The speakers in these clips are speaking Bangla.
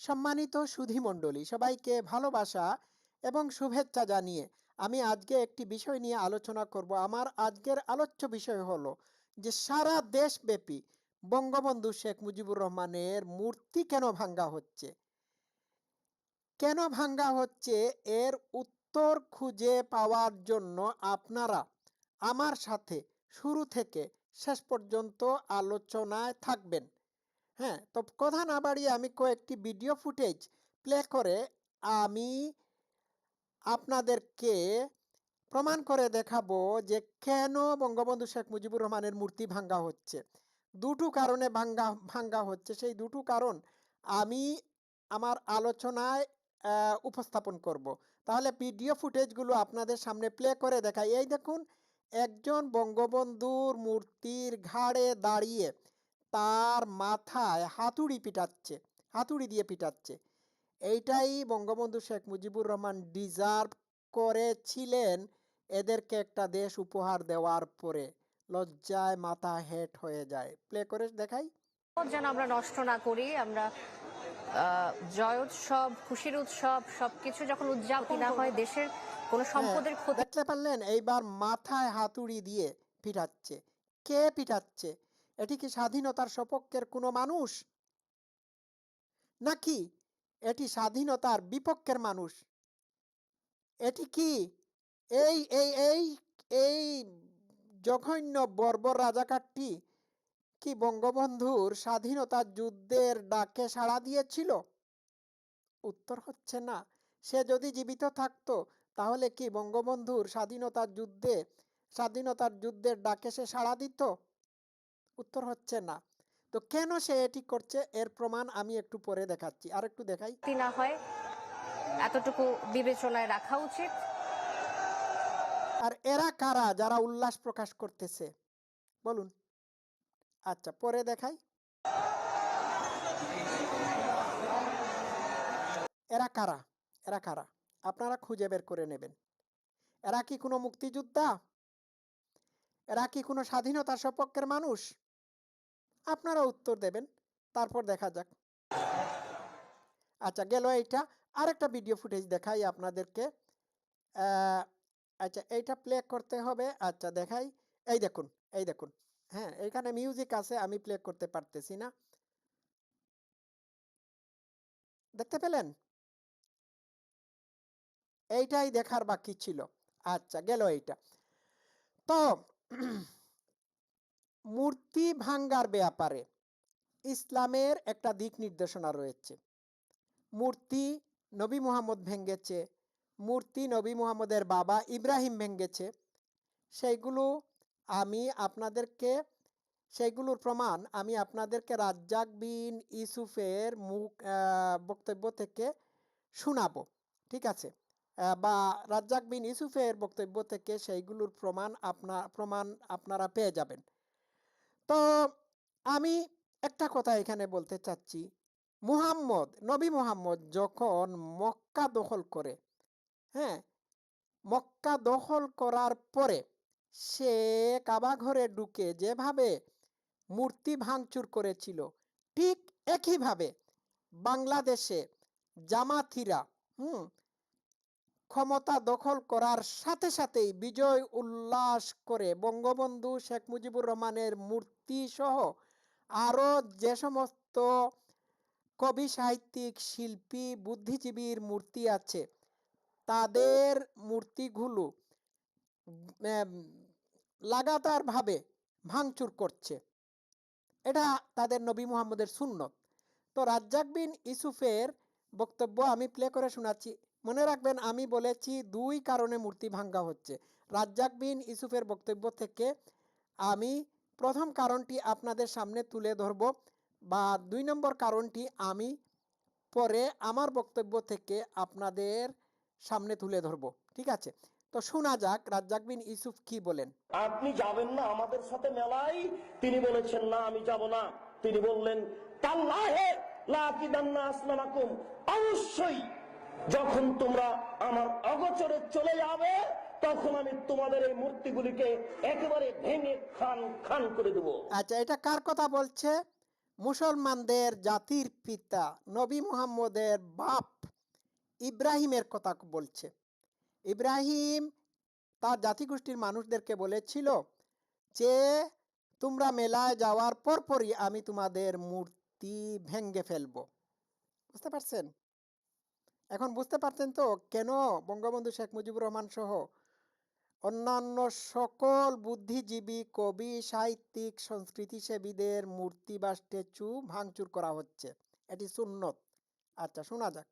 সম্মানিত সুধীমণ্ডলী সবাইকে ভালোবাসা এবং শুভেচ্ছা জানিয়ে আমি আজকে একটি বিষয় নিয়ে আলোচনা করব। আমার আজকের আলোচ্য বিষয় হলো যে সারা দেশব্যাপী বঙ্গবন্ধু শেখ মুজিবুর রহমানের মূর্তি কেন ভাঙ্গা হচ্ছে? কেন ভাঙ্গা হচ্ছে? এর উত্তর খুঁজে পাওয়ার জন্য আপনারা আমার সাথে শুরু থেকে শেষ পর্যন্ত আলোচনায় থাকবেন। হ্যাঁ তো কথা না বাড়িয়ে আমি কয়েকটি ভিডিও ফুটেজ প্লে করে আমি আপনাদেরকে প্রমাণ করে দেখাবো যে কেন বঙ্গবন্ধু শেখ মুজিবুর রহমানের মূর্তি ভাঙ্গা হচ্ছে। দুটো কারণে ভাঙ্গা ভাঙ্গা হচ্ছে। সেই দুটো কারণ আমি আমার আলোচনায় উপস্থাপন করব। তাহলে ভিডিও ফুটেজগুলো আপনাদের সামনে প্লে করে দেখাই। এই দেখুন, একজন বঙ্গবন্ধুর মূর্তির ঘাড়ে দাঁড়িয়ে তার মাথায় হাতুড়ি পিটাচ্ছে হাতুড়ি দিয়ে পিটাচ্ছে। এইটাই বঙ্গবন্ধু শেখ মুজিবুর রহমান ডিজার্ভ করেছিলেন এদেরকে একটা দেশ উপহার দেওয়ার পরে। লজ্জায় মাথা হেট হয়ে যায়। প্লে করে দেখাই। যেন আমরা নষ্ট না করি আমরা জয় উৎসব খুশির উৎসব সবকিছু যখন উদযাপন না হয় দেশের কোনো সম্পদের হ্যাঁ, ক্ষতি দেখতে পারলেন এইবার মাথায় হাতুড়ি দিয়ে পিটাচ্ছে। কে পিটাচ্ছে? এটি কি স্বাধীনতার সপক্ষের কোনো মানুষ? নাকি এটি স্বাধীনতার বিপক্ষের মানুষ? এটি কি এই এই এই এই জঘন্য বর্বর রাজাকারটি কি বঙ্গবন্ধুর স্বাধীনতা যুদ্ধের ডাকে সাড়া দিয়েছিল? উত্তর হচ্ছে না। সে যদি জীবিত থাকতো, তাহলে কি বঙ্গবন্ধুর স্বাধীনতার যুদ্ধে, স্বাধীনতার যুদ্ধের ডাকে সে সাড়া দিত? উত্তর হচ্ছে না। তো কেন সে এটি করছে? এর প্রমাণ আমি একটু পরে দেখাচ্ছি। আর একটু দেখাই না হয় এতটুকু বিবেচনায় রাখা উচিত। আর এরা কারা? যারা উল্লাস প্রকাশ করতেছে। বলুন। আচ্ছা পরে দেখাই। এরা কারা? এরা কারা? আপনারা খুঁজে বের করে নেবেন। এরা কি কোনো মুক্তিযোদ্ধা? এরা কি কোনো স্বাধীনতার সপক্ষের মানুষ? আপনারা উত্তর দেবেন। তারপর দেখা যাক। আচ্ছা গেল এইটা। আরেকটা ভিডিও ফুটেজ দেখাই আপনাদেরকে। আচ্ছা এইটা প্লে করতে হবে। আচ্ছা দেখাই। এই দেখুন এই দেখুন। হ্যাঁ এখানে মিউজিক আছে, আমি প্লে করতে পারতেছি না। দেখতে পেলেন? এইটাই দেখার বাকি ছিল। আচ্ছা গেল এইটা। তো মূর্তি ভাঙ্গার ব্যাপারে ইসলামের একটা দিক নির্দেশনা রয়েছে। মূর্তি নবী মুহাম্মদ ভেঙ্গেছে, মূর্তি নবী মুহাম্মদের বাবা ইব্রাহিম ভেঙ্গেছে, সেইগুলো আমি আপনাদেরকে, সেইগুলোর প্রমাণ আমি আপনাদেরকে রাজ্জাক বিন ইউসুফের মুখ বক্তব্য থেকে শোনাবো, ঠিক আছে? বা রাজ্জাক বিন ইউসুফের বক্তব্য থেকে সেইগুলোর প্রমাণ আপনার প্রমাণ আপনারা পেয়ে যাবেন। তো আমি একটা কথা এখানে বলতে চাচ্ছি। মুহাম্মদ, নবী মুহাম্মদ যখন মক্কা দখল করে হ্যাঁ? মক্কা দখল করার পরে সে কাবা ঘরে ঢুকে যেভাবে মূর্তি ভাঙচুর করেছিল, ঠিক একইভাবে বাংলাদেশে জামাথিরা হুম? ক্ষমতা দখল করার সাথে সাথেই বিজয় উল্লাস করে বঙ্গবন্ধু শেখ মুজিবুর রহমানের মূর্তি সহ আরও যে সমস্ত কবি, সাহিত্যিক, শিল্পী, বুদ্ধিজীবীর মূর্তি আছে, তাদের মূর্তিগুলো লাগাতারভাবে ভাঙচুর করছে। এটা তাদের নবী মুহাম্মদের সুন্নত। তো রাজ্জাক বিন ইসুফের বক্তব্য আমি প্লে করে শোনাচ্ছি। মনে রাখবেন, আমি বলেছি দুই কারণে মূর্তি ভাঙ্গা হচ্ছে। রাজ্জাক বিন ইসুফের বক্তব্য থেকে আমি প্রথম কারণটি আপনাদের সামনে তুলে ধরব বা দুই নম্বর কারণটি আমি পরে আমার বক্তব্য থেকে আপনাদের সামনে তুলে ধরব। ঠিক আছে? তো শোনা যাক, রাজ্জাক বিন ইসুফ কি বলেন? আপনি যাবেন না আমাদের সাথে মেলায়? তিনি বলেছেন, না, আমি যাব না। তিনি বললেন, তাল্লাহে লাকিদান্না আসলামাকুম। অবশ্যই যখন তোমরা আমার অগোচরে চলে যাবে, তখন আমি তোমাদের এই মূর্তিগুলিকে একেবারে ভেঙে খান খান করে দেবো। আচ্ছা এটা কার কথা বলছে? মুসলমানদের জাতির পিতা নবী মুহাম্মদের বাপ ইব্রাহিমের কথা বলছে। ইব্রাহিম তার জাতিগোষ্ঠীর মানুষদেরকে বলেছিল যে, তোমরা মেলায় যাওয়ার পরপরই আমি তোমাদের মূর্তি ভেঙ্গে ফেলব। বুঝতে পারছেন? এখন বুঝতে পারছেন তো কেন বঙ্গবন্ধু শেখ মুজিবুর রহমান সহ অন্যান্য সকল বুদ্ধিজীবী কবি সাহিত্যিক সংস্কৃতিসেবীদের মূর্তি বা স্ট্যাচু ভাঙচুর করা হচ্ছে। এটি সুন্নত। আচ্ছা শোনা যাক।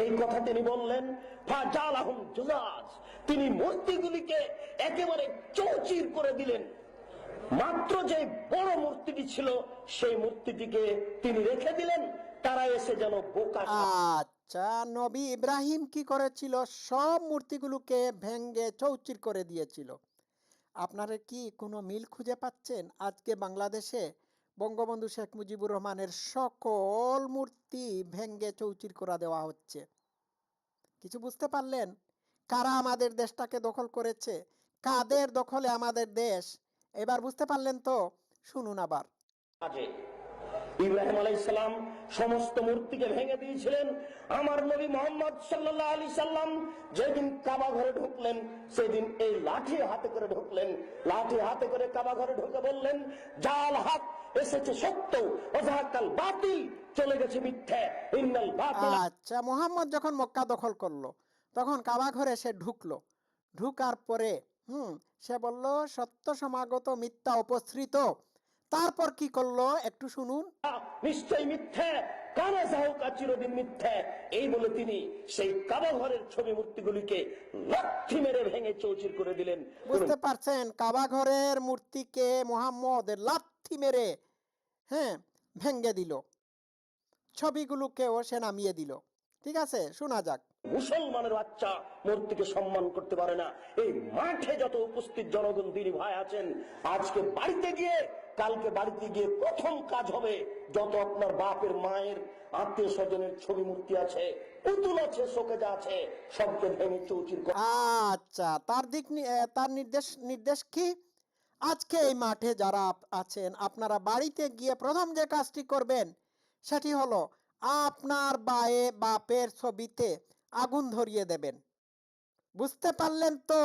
এই কথা তিনি বললেন। তিনি মূর্তিগুলিকে একেবারে চৌচির করে দিলেন। মাত্র যে বড় মূর্তিটি ছিল সেই মূর্তিটিকে তিনি রেখে দিলেন। তারা এসে যেন বোকা আচ্ছা নবী ইব্রাহিম কি করেছিল? সব মূর্তিগুলোকে ভেঙ্গে চৌচির করে দিয়েছিল। আপনারা কি কোনো মিল খুঁজে পাচ্ছেন? আজকে বাংলাদেশে বঙ্গবন্ধু শেখ মুজিবুর রহমানের সকল মূর্তি ভেঙ্গে চৌচির করা দেওয়া হচ্ছে। কিছু বুঝতে পারলেন? কারা আমাদের দেশটাকে দখল করেছে? কাদের দখলে আমাদের দেশ? এবার বুঝতে পারলেন তো? শুনুন আবার। ইব্রাহিম আলাইসালাম সমস্ত মূর্তিকে ভেঙে দিয়েছিলেন। আমার নবী মোহাম্মদ সাল্লাহ আলী সাল্লাম যেদিন কাবা ঘরে ঢুকলেন, সেদিন এই লাঠি হাতে করে ঢুকলেন। লাঠি হাতে করে কাবা ঘরে ঢুকে বললেন, জাল হাত এসেছে সত্য বাতিল, চলে গেছে মিথ্যে, ইন্নাল বাতিল আচ্ছা মোহাম্মদ যখন মক্কা দখল করল, তখন কাবা ঘরে সে ঢুকলো। ঢুকার পরে, হুম, সে বলল, সত্য সমাগত মিথ্যা উপসৃত তারপর কি করল? একটু শুনুন। নিশ্চয় মিথ্যে। কানা চিরদিন মিথ্যে। এই বলে তিনি সেই কাবা ঘরের ছবি মূর্তিগুলিকে লাথি মেরে ভেঙে চৌচির করে দিলেন। বুঝতে পারছেন? কাবা ঘরের মূর্তিকে মোহাম্মদ লাথি মেরে হ্যাঁ ভেঙ্গে দিল। ছবিগুলোকেও সে নামিয়ে দিল। ঠিক আছে? শোনা যাক। মুসলমানের বাচ্চা মূর্তিকে সম্মান করতে পারে না। এই মাঠে যত উপস্থিত জনগণ দিনী ভাই আছেন আজকে বাড়িতে গিয়ে কালকে বাড়িতে গিয়ে প্রথম কাজ হবে যত আপনার বাপের মায়ের আত্মীয় স্বজনের ছবি মূর্তি আছে আচ্ছা তার দিক তার নির্দেশ নির্দেশ কি? আজকে এই মাঠে যারা আছেন, আপনারা বাড়িতে গিয়ে প্রথম যে কাজটি করবেন, সেটি হলো আপনার বায়ে বাপের ছবিতে আগুন ধরিয়ে দেবেন। বুঝতে পারলেন তো?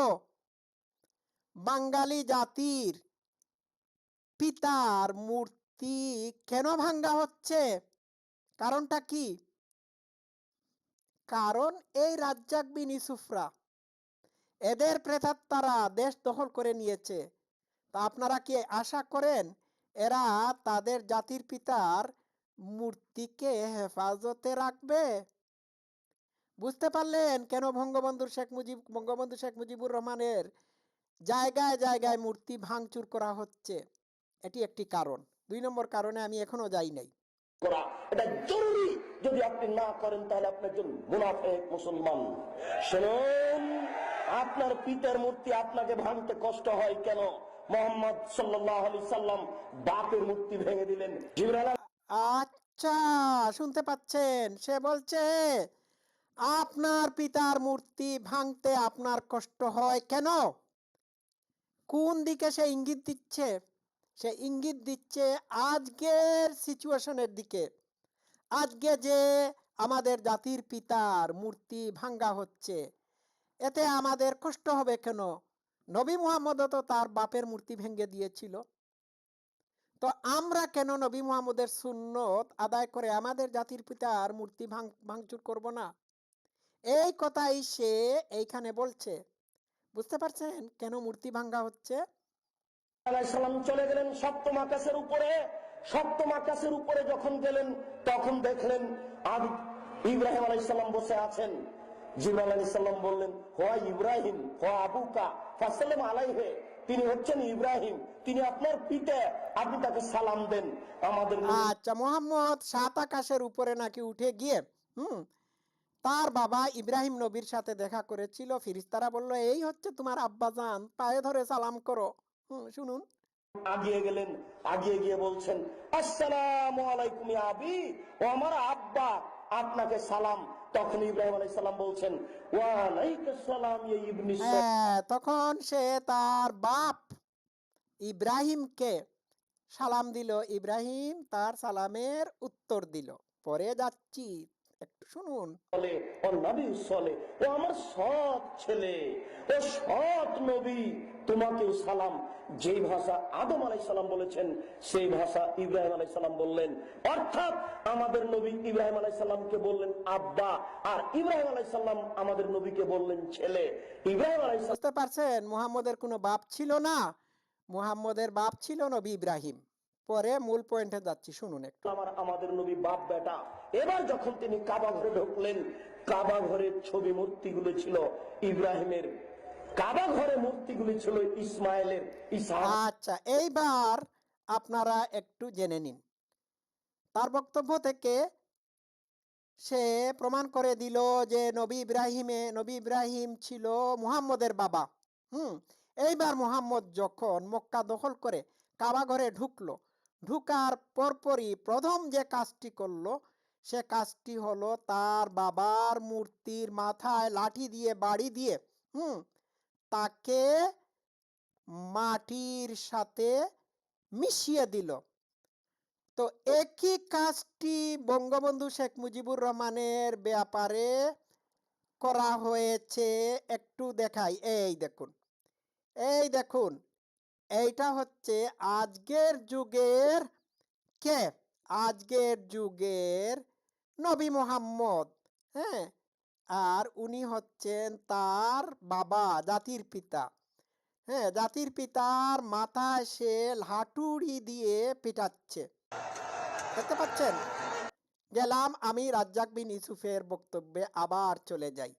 বাঙালি জাতির পিতার মূর্তি কেন ভাঙ্গা হচ্ছে? কারণটা কি? কারণ এই রাজ্জাক বিন ইউসুফরা, এদের প্রেতাত্মারা দেশ দখল করে নিয়েছে। তা আপনারা কি আশা করেন এরা তাদের জাতির পিতার মূর্তিকে হেফাজতে রাখবে? বুঝতে পারলেন কেন বঙ্গবন্ধু শেখ মুজিব, বঙ্গবন্ধু শেখ মুজিবুর রহমানের জায়গায় জায়গায় মূর্তি ভাঙচুর করা হচ্ছে? এটি একটি কারণ। দুই নম্বর কারণে আমি এখনও যাই নাই। করা এটা জরুরি। যদি আপনি না করেন তাহলে আপনি একজন মুনাফেক মুসলমান। শুনুন আপনার পিতার মূর্তি আপনাকে ভাঙতে কষ্ট হয় কেন? মোহাম্মদ সাল্লাহ আলি সাল্লাম বাপের মূর্তি ভেঙে দিলেন। আচ্ছা শুনতে পাচ্ছেন? সে বলছে আপনার পিতার মূর্তি ভাঙতে আপনার কষ্ট হয় কেন? কোন দিকে সে ইঙ্গিত দিচ্ছে? সে ইঙ্গিত দিচ্ছে আজকের সিচুয়েশনের দিকে। আজকে যে আমাদের জাতির পিতার মূর্তি ভাঙ্গা হচ্ছে, এতে আমাদের কষ্ট হবে কেন? নবী মুহাম্মদও তো তার বাপের মূর্তি ভেঙে দিয়েছিল। তো আমরা কেন নবী মুহাম্মদের সুন্নত আদায় করে আমাদের জাতির পিতার মূর্তি ভাঙ, ভাঙচুর করব না? এই কথাই সে এইখানে বলছে। বুঝতে পারছেন কেন মূর্তি ভাঙ্গা হচ্ছে? সালাম চলে গেলেন সপ্তম আকাশের উপরে। সপ্তম আকাশের উপরে যখন গেলেন, তখন দেখলেন আবি ইব্রাহিম আলাইসাল্লাম বসে আছেন। জিবরাল আলী সাল্লাম বললেন হোয়া ইব্রাহিম হোয়া আবুকা ফাসালাম আলাইহে, তিনি হচ্ছেন ইব্রাহিম, তিনি আপনার আপনি তাকে সালাম দেন। আমাদের আচ্ছা মোহাম্মদ সাত আকাশের উপরে নাকি উঠে গিয়ে, হুম, তার বাবা ইব্রাহিম নবীর সাথে দেখা করেছিল। ফিরিস্তারা বলল, এই হচ্ছে তোমার আব্বাজান, পায়ে ধরে সালাম করো। শুনুন। আগিয়ে গেলেন আগিয়ে গিয়ে বলছেন আসসালামু আলাইকুম আবি ও আমার আব্বা আপনাকে সালাম। তখন ইব্রাহিম আলাইহিস সালাম বলছেন হ্যাঁ তখন সে তার বাপ ইব্রাহিমকে সালাম দিল। ইব্রাহিম তার সালামের উত্তর দিল। পরে যাচ্ছি একটু শুনুন। বলে ও নবী চলে ও আমার সৎ ছেলে ও সৎ নবী তোমাকেও সালাম। যেই ভাষা আদম সালাম বলেছেন সেই ভাষা ইব্রাহিম সালাম বললেন। অর্থাৎ আমাদের নবী ইব্রাহিম আলাই সাল্লামকে বললেন আব্বা আর ইব্রাহিম আলাই সাল্লাম আমাদের নবীকে বললেন ছেলে। ইব্রাহিম বুঝতে পারছেন? মুহাম্মদের কোনো বাপ ছিল না। মুহাম্মদের বাপ ছিল নবী ইব্রাহিম। পরে মূল পয়েন্টে যাচ্ছি শুনুন একটু। আমার আমাদের নবী বাপ বেটা। এবার যখন তিনি কাবা ঘরে ঢুকলেন, কাবা ঘরের ছবি মূর্তিগুলো ছিল ইব্রাহিমের। কাবা ঘরে মূর্তিগুলি ছিল ইসমাইলের আচ্ছা এইবার আপনারা একটু জেনে নিন। তার বক্তব্য থেকে সে প্রমাণ করে দিল যে নবী ইব্রাহিমে, নবী ইব্রাহিম ছিল মুহাম্মদের বাবা। হুম, এইবার মুহাম্মদ যখন মক্কা দখল করে কাবা ঘরে ঢুকলো, ঢুকার পরপরই প্রথম যে কাজটি করল সে কাজটি হলো তার বাবার মূর্তির মাথায় লাঠি দিয়ে, বাড়ি দিয়ে, হুম, তাকে মাটির সাথে মিশিয়ে দিল। তো একই কাজটি বঙ্গবন্ধু শেখ মুজিবুর রহমানের ব্যাপারে করা হয়েছে, একটু দেখাই। এই দেখুন এই দেখুন, এইটা হচ্ছে আজকের যুগের কে? আজকের যুগের নবী মোহাম্মদ হ্যাঁ? আর উনি হচ্ছেন তার বাবা, জাতির পিতা। হ্যাঁ জাতির পিতার মাথায় সে হাতুড়ি দিয়ে পিটাচ্ছে। দেখতে পাচ্ছেন? গেলাম আমি রাজ্জাক বিন ইউসুফের বক্তব্যে আবার চলে যাই।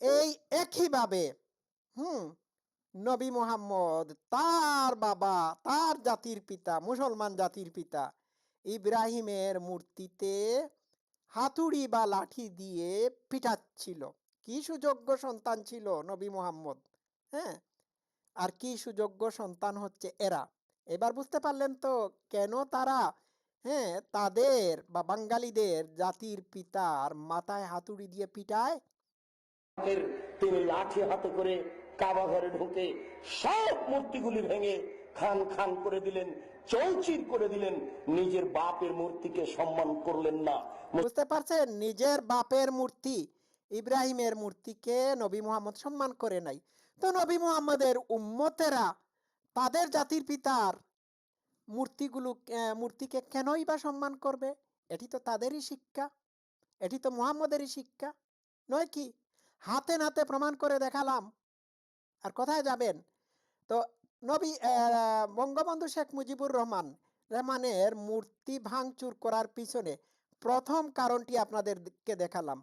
এই একইভাবে, হুম, নবী মোহাম্মদ তার বাবা, তার জাতির পিতা, মুসলমান জাতির পিতা ইব্রাহিমের মূর্তিতে হাতুড়ি বা লাঠি দিয়ে পিটাচ্ছিল। কি সুযোগ্য সন্তান ছিল নবী মোহাম্মদ হ্যাঁ? আর কি সুযোগ্য সন্তান হচ্ছে এরা? এবার বুঝতে পারলেন তো, কেন তারা হ্যাঁ তাদের বা বাঙালিদের জাতির পিতার মাথায় হাতুড়ি দিয়ে পিটায়? তিনি লাঠি হাতে করে কাবা ঘরে ঢুকে সব মূর্তিগুলি ভেঙে খান খান করে দিলেন চৌচির করে দিলেন, নিজের বাপের মূর্তিকে সম্মান করলেন না। বুঝতে পারছেন? নিজের বাপের মূর্তি, ইব্রাহিমের মূর্তিকে নবী মোহাম্মদ সম্মান করে নাই। তো নবী মোহাম্মদের উম্মতেরা তাদের জাতির পিতার মূর্তিগুলো মূর্তিকে কেনই বা সম্মান করবে? এটি তো তাদেরই শিক্ষা। এটি তো মুহাম্মদেরই শিক্ষা। নয় কি? হাতে নাতে প্রমাণ করে দেখালাম। আর কোথায় যাবেন? তো নবী বঙ্গবন্ধু শেখ মুজিবুর রহমান রহমানের মূর্তি ভাঙচুর করার পিছনে প্রথম কারণটি আপনাদেরকে দেখালাম।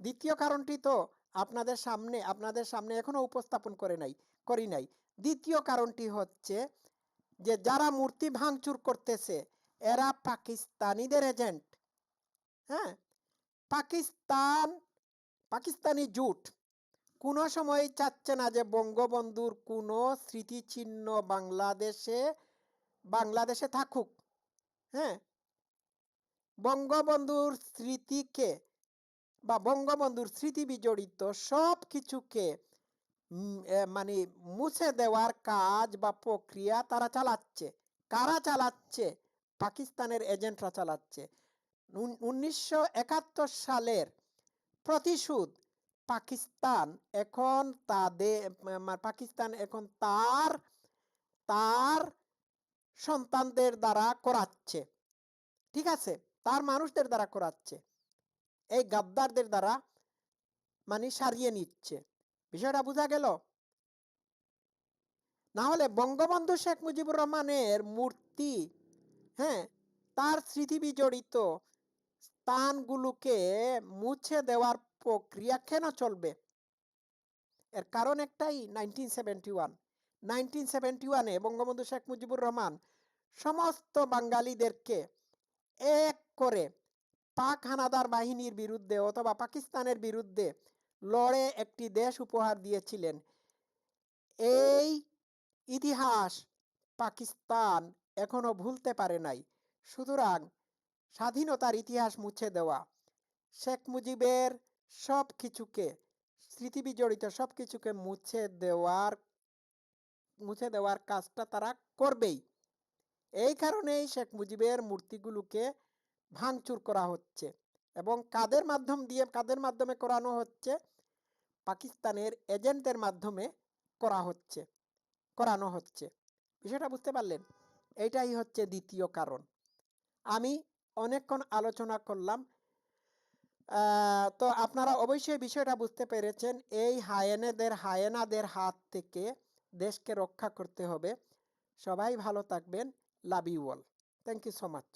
দ্বিতীয় কারণটি তো আপনাদের সামনে আপনাদের সামনে এখনও উপস্থাপন করে নাই করি নাই। দ্বিতীয় কারণটি হচ্ছে যে যারা মূর্তি ভাঙচুর করতেছে এরা পাকিস্তানিদের এজেন্ট। হ্যাঁ? পাকিস্তান পাকিস্তানি জুট। কোনো সময় চাচ্ছে না যে বঙ্গবন্ধুর কোনো স্মৃতিচিহ্ন বাংলাদেশে বাংলাদেশে থাকুক। হ্যাঁ? বঙ্গবন্ধুর স্মৃতিকে বা বঙ্গবন্ধুর স্মৃতি বিজড়িত সব কিছুকে মানে মুছে দেওয়ার কাজ বা প্রক্রিয়া তারা চালাচ্ছে। কারা চালাচ্ছে? পাকিস্তানের এজেন্টরা চালাচ্ছে। উনিশশো একাত্তর সালের প্রতিশোধ পাকিস্তান এখন তাদের পাকিস্তান এখন তার তার সন্তানদের দ্বারা করাচ্ছে। ঠিক আছে? তার মানুষদের দ্বারা করাচ্ছে। এই গাদ্দারদের দ্বারা মানে সারিয়ে নিচ্ছে। বিষয়টা বোঝা গেল? না হলে বঙ্গবন্ধু শেখ মুজিবুর রহমানের মূর্তি হ্যাঁ তার স্মৃতি বিজড়িত স্থানগুলোকে মুছে দেওয়ার প্রক্রিয়া কেন চলবে। এর কারণ একটাই nineteen seventy one nineteen seventy ওয়ানে বঙ্গবন্ধু শেখ মুজিবুর রহমান সমস্ত বাঙালিদেরকে এক করে পাক হানাদার বাহিনীর বিরুদ্ধে অথবা পাকিস্তানের বিরুদ্ধে লড়ে একটি দেশ উপহার দিয়েছিলেন। এই ইতিহাস পাকিস্তান এখনও ভুলতে পারে নাই। সুতরাং স্বাধীনতার ইতিহাস মুছে দেওয়া। শেখ মুজিবের সব কিছুকে, স্মৃতি বিজড়িত সব কিছুকে মুছে দেওয়ার মুছে দেওয়ার কাজটা তারা করবেই। এই কারণেই শেখ মুজিবের মূর্তিগুলোকে ভাঙচুর করা হচ্ছে এবং কাদের মাধ্যম দিয়ে, কাদের মাধ্যমে করানো হচ্ছে? পাকিস্তানের এজেন্টদের মাধ্যমে করা হচ্ছে, করানো হচ্ছে। বিষয়টা বুঝতে পারলেন? এটাই হচ্ছে দ্বিতীয় কারণ। আমি অনেকক্ষণ আলোচনা করলাম তো আপনারা অবশ্যই বিষয়টা বুঝতে পেরেছেন। এই হায়েনেদের, হায়েনাদের হাত থেকে দেশকে রক্ষা করতে হবে। সবাই ভালো থাকবেন। Love you all. Thank you so much.